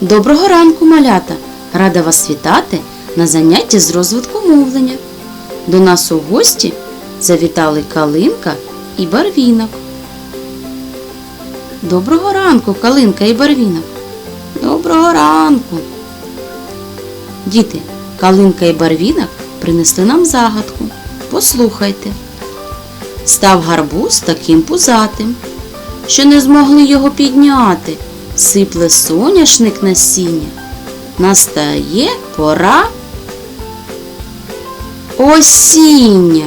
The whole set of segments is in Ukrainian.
Доброго ранку, малята! Рада вас вітати на занятті з розвитку мовлення. До нас у гості завітали Калинка і Барвінок. Доброго ранку, Калинка і Барвінок. Доброго ранку. Діти, Калинка і Барвінок принесли нам загадку. Послухайте. Став гарбуз таким пузатим, що не змогли його підняти. Сипле соняшник насіння. Настає пора осіння.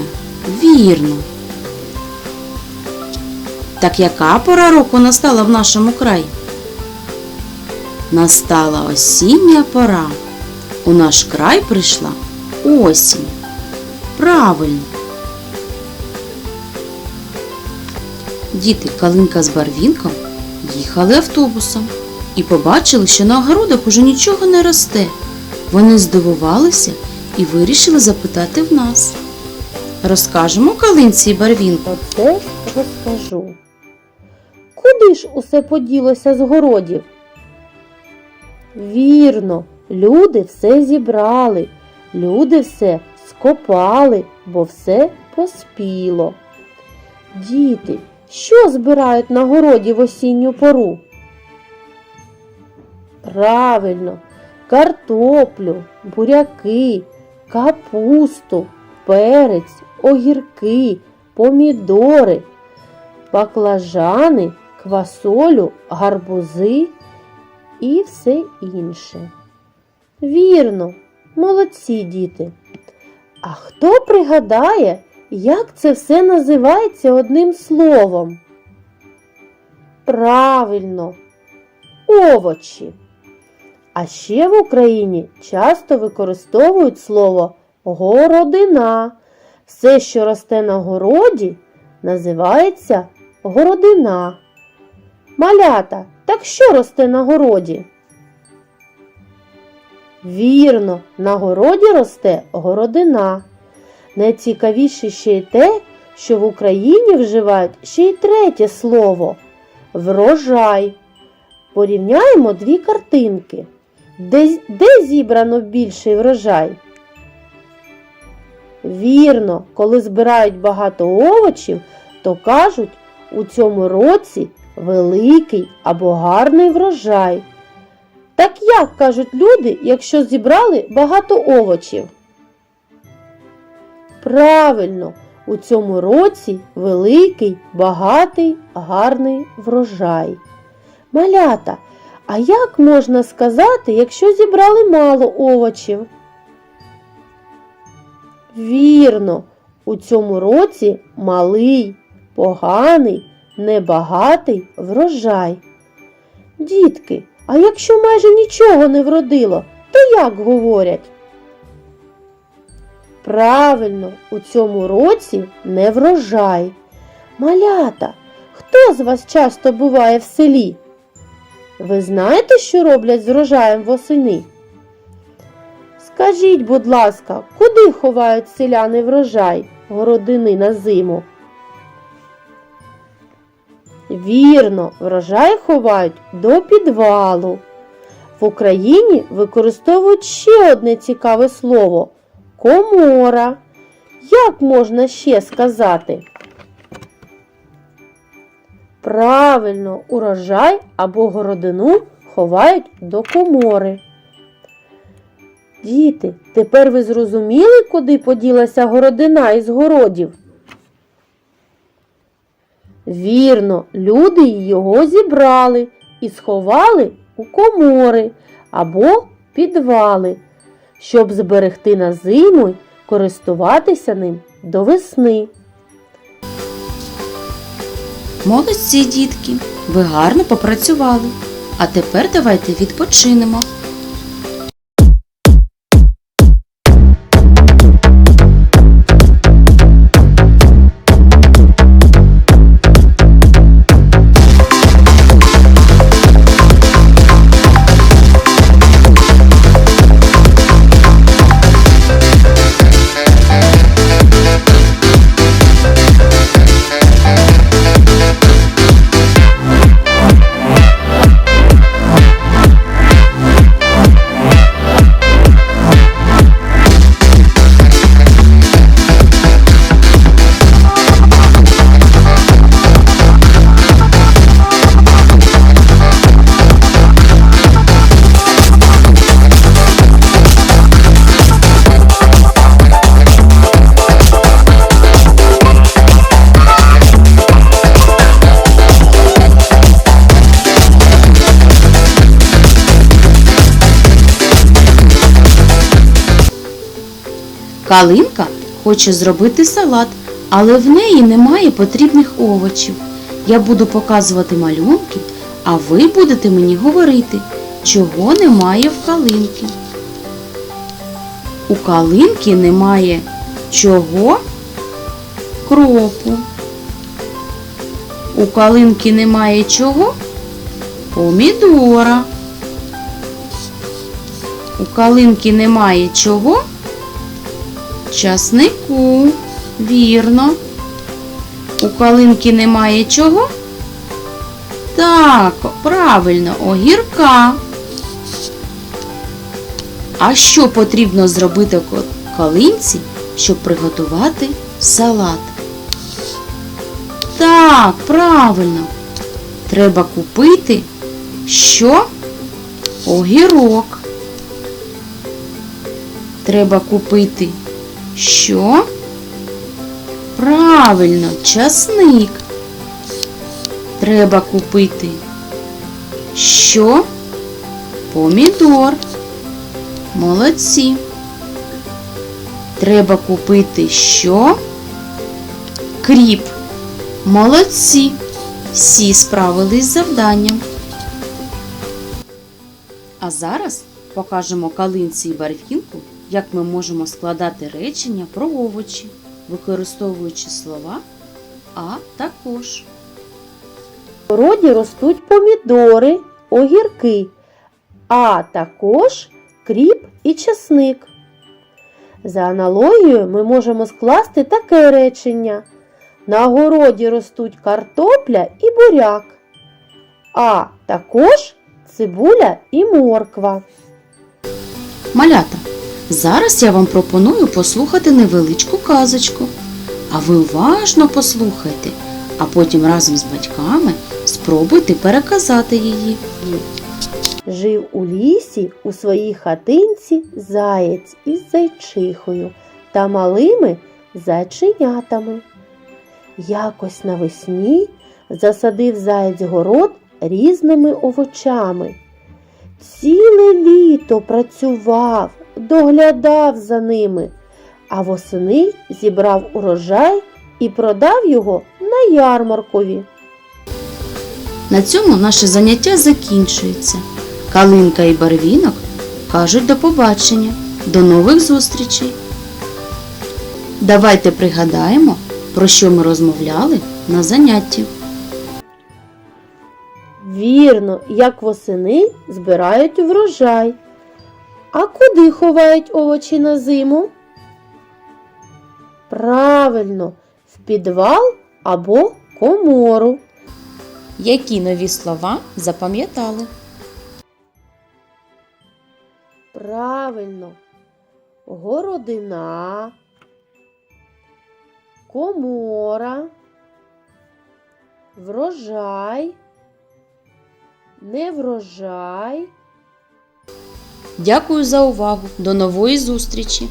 Вірно. Так яка пора року настала в нашому краї? Настала осіння пора. У наш край прийшла осінь. Правильно. Діти Калинка з Барвінком їхали автобусом і побачили, що на огородах уже нічого не росте. Вони здивувалися і вирішили запитати в нас. Розкажемо Калинці і Барвінку. Оце розкажу. Куди ж усе поділося з городів? Вірно, люди все зібрали, люди все скопали, бо все поспіло. Діти, що збирають на городі в осінню пору? Правильно, картоплю, буряки, капусту, перець, огірки, помідори, баклажани, квасолю, гарбузи і все інше. Вірно, молодці діти. А хто пригадає, як це все називається одним словом? Правильно, овочі. А ще в Україні часто використовують слово городина. Все, що росте на городі, називається городина. Малята, так що росте на городі? Вірно, на городі росте городина. Найцікавіше ще й те, що в Україні вживають ще й третє слово врожай. Порівняємо дві картинки. Де, де зібрано більший врожай? Вірно, коли збирають багато овочів, то кажуть, у цьому році великий або гарний врожай. Так як кажуть люди, якщо зібрали багато овочів? Правильно, у цьому році великий, багатий, гарний врожай. Малята, а як можна сказати, якщо зібрали мало овочів? Вірно, у цьому році малий, поганий, небагатий врожай. Дітки, а якщо майже нічого не вродило, то як говорять? Правильно, у цьому році не врожай. Малята, хто з вас часто буває в селі? Ви знаєте, що роблять з врожаєм восени? Скажіть, будь ласка, куди ховають селяни врожай городини на зиму? Вірно, врожай ховають до підвалу. В Україні використовують ще одне цікаве слово комора. Як можна ще сказати? Правильно, урожай або городину ховають до комори. Діти, тепер ви зрозуміли, куди поділася городина із городів? Вірно, люди його зібрали і сховали у комори або підвали, щоб зберегти на зиму й користуватися ним до весни. Молодці, дітки, ви гарно попрацювали. А тепер давайте відпочинемо. Калинка хоче зробити салат, але в неї немає потрібних овочів. Я буду показувати малюнки, а ви будете мені говорити, чого немає в калинки. У калинки немає чого? Кропу. У калинки немає чого? Помідора. У калинки немає чого? Часнику. Вірно. У калинки немає чого? Так, правильно, огірка. А що потрібно зробити калинці, щоб приготувати салат? Так, правильно. Треба купити що? Огірок. Треба купити що? Правильно, часник. Треба купити що? Помідор. Молодці. Треба купити що? Кріп. Молодці. Всі справились з завданням. А зараз покажемо калинці і барвінку, як ми можемо складати речення про овочі, використовуючи слова а також. В городі ростуть помідори, огірки, а також кріп і часник. За аналогією ми можемо скласти таке речення. На городі ростуть картопля і буряк, а також цибуля і морква. Малята, зараз я вам пропоную послухати невеличку казочку. А ви уважно послухайте, а потім разом з батьками спробуйте переказати її. Жив у лісі у своїй хатинці заєць із зайчихою та малими зайченятами. Якось навесні засадив заєць город різними овочами. Ціле літо працював, доглядав за ними, а восени зібрав урожай і продав його на ярмаркові. На цьому наше заняття закінчується. Калинка і барвінок кажуть до побачення, до нових зустрічей. Давайте пригадаємо, про що ми розмовляли на занятті. Вірно, як восени збирають врожай. А куди ховають овочі на зиму? Правильно, в підвал або комору. Які нові слова запам'ятали? Правильно, городина, комора, врожай, неврожай. Дякую за увагу. До нової зустрічі!